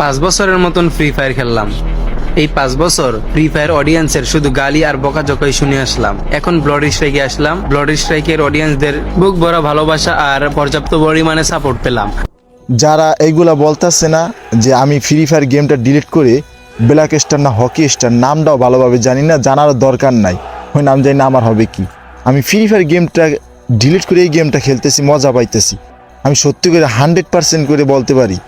পাঁচ বছরের মতন ফ্রি ফায়ার খেললাম। এই পাঁচ বছর ফ্রি ফায়ার অডিয়েন্সের শুধু গালি আর বকাঝকাই শুনে আসলাম। এখন ব্লড স্ট্রাইকে আসলাম। ব্লড স্ট্রাইকের অডিয়েন্সদের বুক ভরা ভালোবাসা আর পর্যাপ্ত পরিমাণে সাপোর্ট পেলাম। যারা এইগুলা বলতেছে না যে আমি ফ্রি ফায়ার গেমটা ডিলিট করে ব্ল্যাক স্টার না হকি স্টার নামটাও ভালোভাবে জানি না, জানারও দরকার নাই। ওই নাম জানি না, আমার হবে কি? আমি ফ্রি ফায়ার গেমটা ডিলিট করে এই গেমটা খেলতেছি, মজা পাইতেছি। আমি সত্যি করে হান্ড্রেড পার্সেন্ট করে বলতে পারি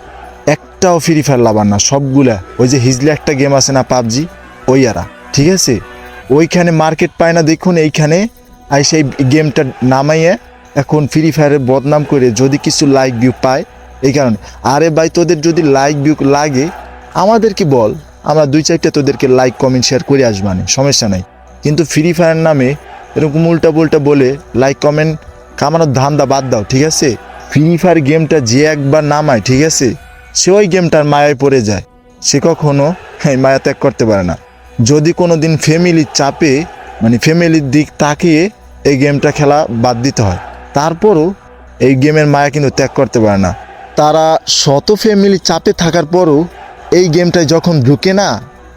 একটাও ফ্রি ফায়ার লাভার না, সবগুলা। ওই যে হিজলে একটা গেম আছে না, পাবজি, ওই আরা ঠিক আছে? ওইখানে মার্কেট পায় না, দেখুন এইখানে, আর সেই গেমটা নামাইয়ে এখন ফ্রি ফায়ারের বদনাম করে যদি কিছু লাইক ভিউ পায়, এই কারণে। আরে ভাই, তোদের যদি লাইক ভিউ লাগে আমাদেরকে বল? আমরা দুই চারটা তোদেরকে লাইক কমেন্ট শেয়ার করে আসবানে সমস্যা নাই। কিন্তু ফ্রি ফায়ার নামে এরকম উল্টা পুল্টা বলে লাইক কমেন্ট কামানোর ধান্দা বাদ দাও, ঠিক আছে? ফ্রি ফায়ার গেমটা যে একবার নামায়, ঠিক আছে? সে ওই গেমটার মায়ায় পড়ে যায়। সে কখনো হ্যাঁ মায়া ত্যাগ করতে পারে না। যদি কোনো দিন ফ্যামিলির চাপে মানে ফ্যামিলির দিক তাকিয়ে এই গেমটা খেলা বাদ দিতে হয়, তারপরও এই গেমের মায়া কিন্তু ত্যাগ করতে পারে না। তারা শত ফ্যামিলি চাপে থাকার পরও এই গেমটায় যখন ঢুকে না,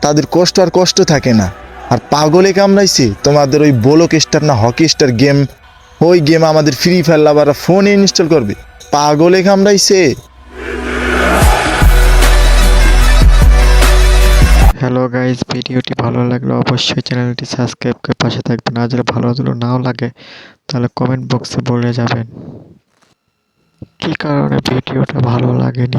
তাদের কষ্ট আর কষ্ট থাকে না। আর পাগলে কামড়াইছে, তোমাদের ওই বোলক স্টার না হকি স্টার গেম, ওই গেম আমাদের ফ্রি ফায়ার লাভাররা ফোনে ইনস্টল করবে। পাগলে কামড়াইছে হ্যালো গাইজ ভিডিওটি ভালো লাগলে অবশ্যই চ্যানেলটি সাবস্ক্রাইব করে পাশে থাকবেন। আর যদি ভালো নাও লাগে, তাহলে কমেন্ট বক্সে বলে যাবেন। কি কারণে ভিডিওটা ভালো লাগেনি?